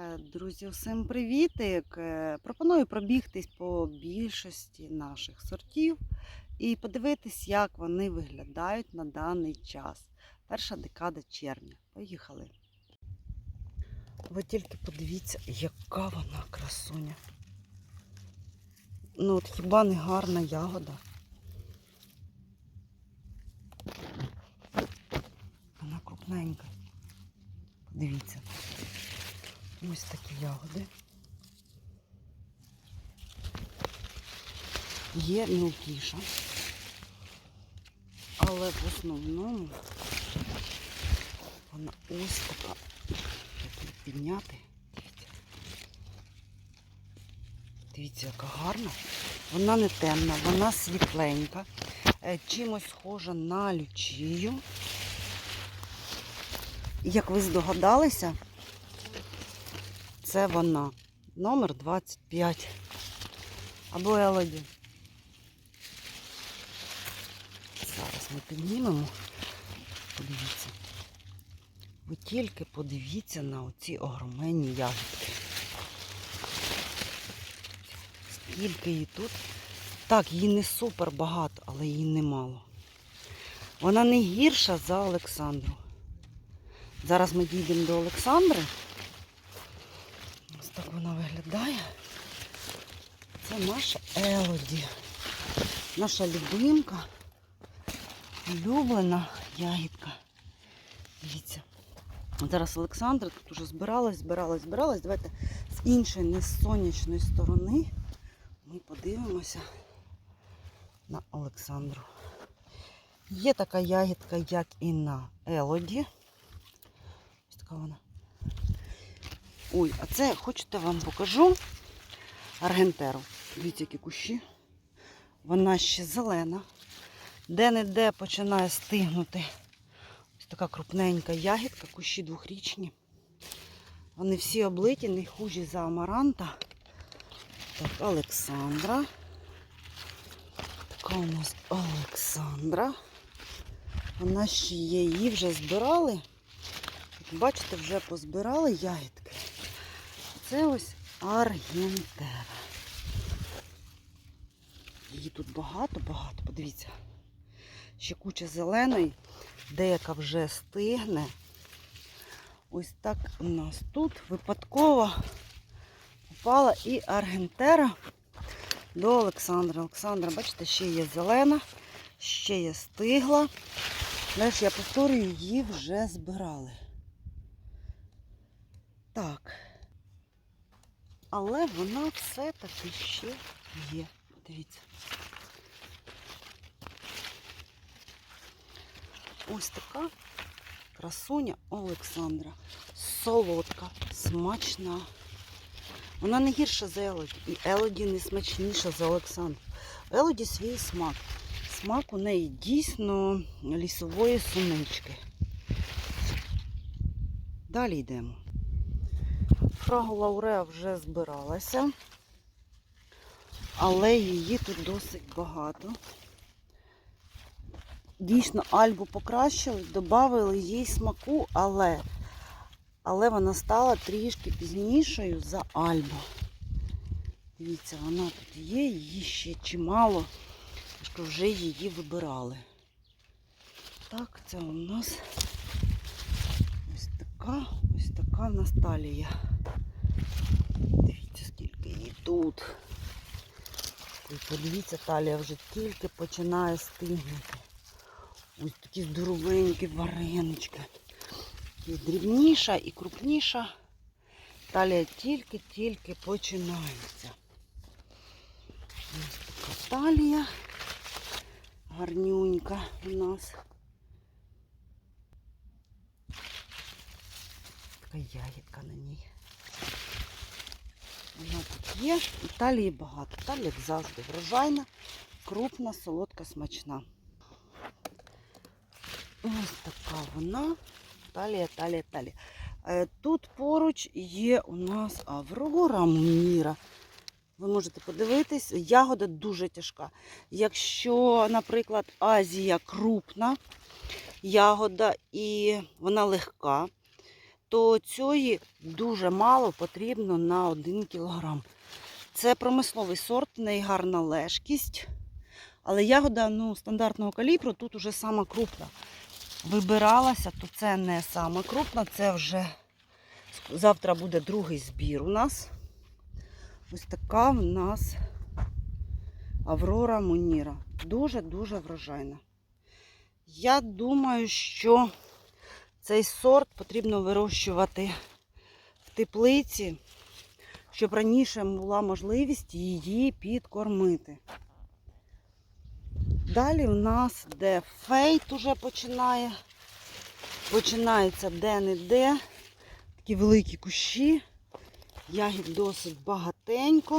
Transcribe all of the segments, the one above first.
Е, Друзі, всім привітик! Е, Пропоную пробігтись по більшості наших сортів і подивитись, як вони виглядають на даний час. Перша декада червня. Поїхали. Ви тільки подивіться, яка вона красуня. Ну от хіба не гарна ягода? Вона крупненька. Подивіться. Ось такі ягоди. Є мілкіша. Але в основному вона ось така. Як її підняти. Дивіться. Дивіться, яка гарна. Вона не темна, вона світленька. Е, Чимось схожа на лючію. Як ви здогадалися, це вона. Номер 25. Або Елоді. Зараз ми піднімемо. Подивіться. Ви тільки подивіться на оці огроменні ягідки. Скільки її тут. Так, її не супер багато, але її немало. Вона не гірша за Олександру. Зараз ми дійдемо до Олександри. Так вона виглядає. Це наша Елоді. Наша любимка. Улюблена ягідка. Дивіться. Зараз Олександра тут уже збиралась, збиралась, збиралась. Давайте з іншої, не з сонячної сторони, ми подивимося на Олександру. Є така ягідка, як і на Елоді. Ось така вона. Ой, а це хочете вам покажу аргентеру. Дивіться, які кущі. Вона ще зелена. Де-не-де починає стигнути. Ось така крупненька ягідка, кущі двохрічні. Вони всі облиті, не хужі за амаранта. Так, Олександра. Така у нас Олександра. Вона ще є, її вже збирали. Бачите, вже позбирали ягідки. Це ось Аргентера. Її тут багато-багато, подивіться. Ще куча зеленої, деяка вже стигне. Ось так у нас тут випадково попала і Аргентера до Олександра. Олександра, бачите, ще є зелена, ще є стигла. Знаєш, я повторюю, її вже збирали. Так. Але вона все-таки ще є. Дивіться. Ось така красуня Олександра. Солодка, смачна. Вона не гірша за Елоді. І Елоді не смачніша за Олександру. Елоді свій смак. Смак у неї дійсно лісової сунички. Далі йдемо. Фрагу Лауреа вже збиралася, але її тут досить багато. Дійсно, альбу покращили, додали їй смаку, але, але вона стала трішки пізнішою за альбу. Дивіться, вона тут є, її ще чимало, що вже її вибирали. Так, це у нас ось така, ось така Насталія. Дивіться, скільки її тут. І подивіться, талія вже тільки починає стигнути. Ось такі здоровенькі варенички. І дрібніша і крупніша. Талія тільки-тільки починається. Ось така талія. Гарнюнька у нас. Така ягідка на ній. Вона тут є. І талії багато. Талія, як завжди, врожайна, крупна, солодка, смачна. Ось така вона. Талія, талія, талія. Е, Тут поруч є у нас Аврора Муніра. Ви можете подивитись, ягода дуже тяжка. Якщо, наприклад, Азія крупна ягода і вона легка, то цієї дуже мало потрібно на 1 кілограм. Це промисловий сорт, в неї гарна лежкість. Але ягода ну, стандартного калібру тут уже сама крупна. Вибиралася, то це не сама крупна, це вже завтра буде другий збір у нас. Ось така в нас Аврора Муніра. Дуже-дуже врожайна. Я думаю, що цей сорт потрібно вирощувати в теплиці, щоб раніше була можливість її підкормити. Далі у нас де фейт уже починає. Починається де-не-де. Такі великі кущі. Ягід досить багатенько.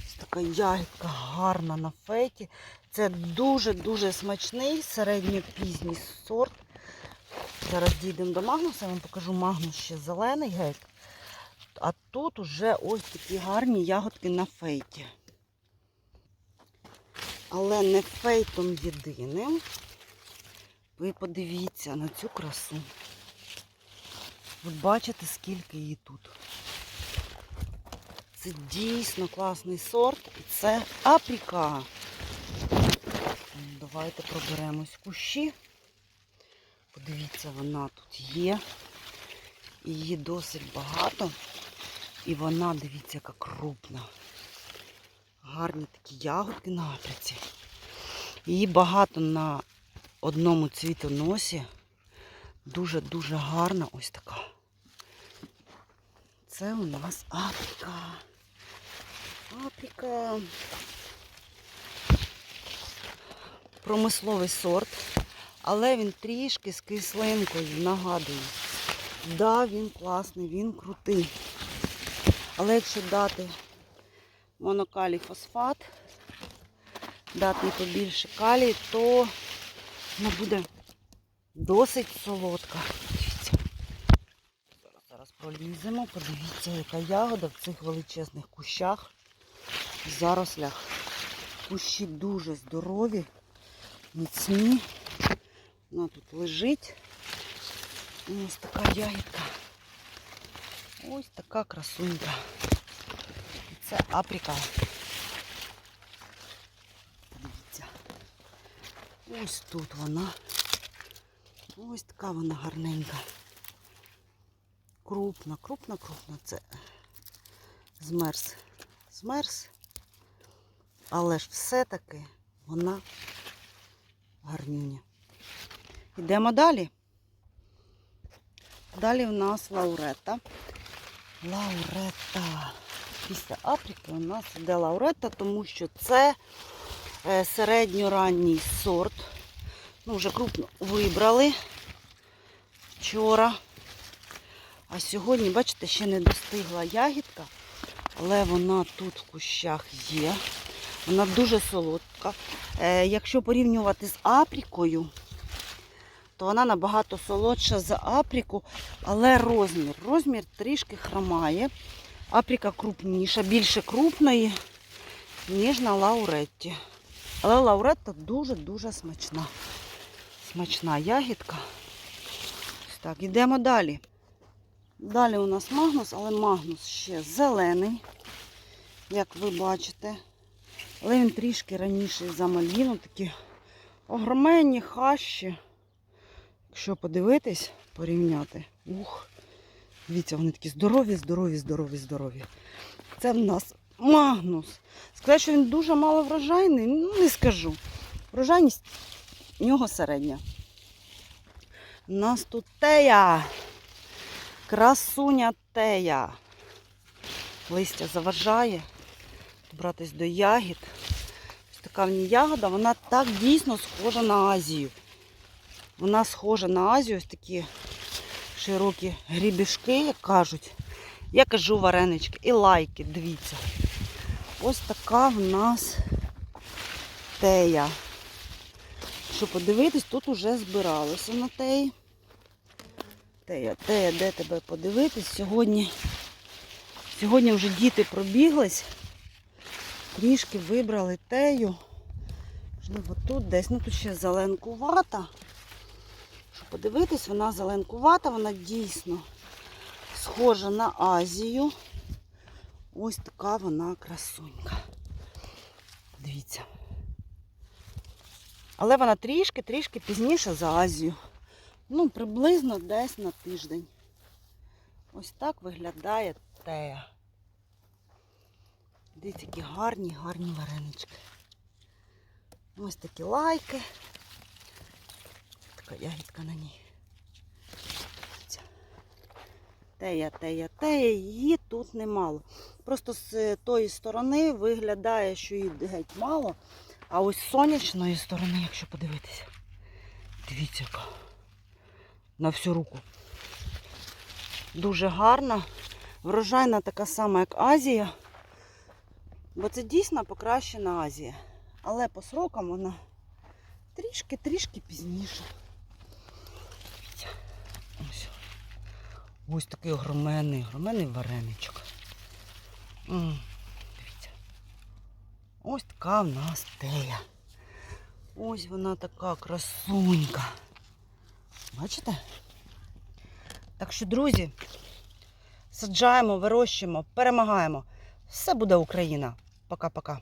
Ось така ягідка гарна на фейті. Це дуже-дуже смачний середньопізній сорт. Зараз дійдемо до магнуса, я вам покажу магнус ще зелений геть. А тут уже ось такі гарні ягодки на фейті. Але не фейтом єдиним. Ви подивіться на цю красу. Ви бачите, скільки її тут. Це дійсно класний сорт. І це апріка. Давайте проберемось кущі. Подивіться, вона тут є. Її досить багато. І вона, дивіться, яка крупна. Гарні такі ягодки на априці. Її багато на одному цвітоносі. Дуже-дуже гарна ось така. Це у нас априка. Априка. Промисловий сорт, але він трішки з кислинкою, нагадую. Да, він класний, він крутий. Але якщо дати монокалій фосфат, дати побільше калію, то вона буде досить солодка. Дивіться. Зараз, зараз проліземо, подивіться, яка ягода в цих величезних кущах, зарослях. Кущі дуже здорові, міцні. Вона тут лежить. Ось така ягідка. Ось така красунька. Це априка. Дивіться. Ось тут вона. Ось така вона гарненька. Крупна, крупна, крупна. Це змерз. Змерз. Але ж все-таки вона гарнюня. Йдемо далі. Далі в нас лаурета. Лаурета. Після Африки у нас йде лаурета, тому що це е, середньоранній сорт. Ну, вже крупно вибрали вчора. А сьогодні, бачите, ще не достигла ягідка, але вона тут в кущах є. Вона дуже солодка. Е, якщо порівнювати з апрікою, то вона набагато солодша за апріку, але розмір. Розмір трішки хромає. Апріка крупніша, більше крупної, ніж на лауретті. Але лауретта дуже-дуже смачна. Смачна ягідка. Так, йдемо далі. Далі у нас магнус, але магнус ще зелений, як ви бачите. Але він трішки раніше за маліну, такі огроменні хащі. Якщо подивитись, порівняти, ух, дивіться, вони такі здорові, здорові, здорові, здорові. Це в нас магнус. Сказати, що він дуже мало врожайний, ну не скажу. Врожайність в нього середня. У нас тут тея. Красуня тея. Листя заважає. Братись до ягід. Ось така в ній ягода, вона так дійсно схожа на Азію. Вона схожа на Азію, ось такі широкі грібішки, як кажуть. Я кажу варенички і лайки, дивіться. Ось така в нас тея. Що подивитись, тут уже збиралося на теї. Тея, тея, де тебе подивитись? Сьогодні, сьогодні вже діти пробіглись, трішки вибрали тею. Можливо, тут десь, ну тут ще зеленкувата. Подивитись, вона зеленкувата, вона дійсно схожа на Азію. Ось така вона красунька. Дивіться. Але вона трішки-трішки пізніше за Азію. Ну, приблизно десь на тиждень. Ось так виглядає тея. Дивіться, які гарні, гарні варенички. Ось такі лайки. Така ягідка на ній. Тея, тея, тея, її тут немало. Просто з е, тої сторони виглядає, що її геть мало. А ось з сонячної сторони, якщо подивитися, дивіться яка. На всю руку. Дуже гарна. Врожайна така сама, як Азія. Бо це дійсно покращена Азія. Але по срокам вона трішки-трішки пізніше. Дивіться. Ось. Ось такий огроменний, огроменний вареничок. Дивіться. Ось така в нас тея. Ось вона така красунька. Бачите? Так що, друзі, саджаємо, вирощуємо, перемагаємо. Все буде Україна. Пока-пока.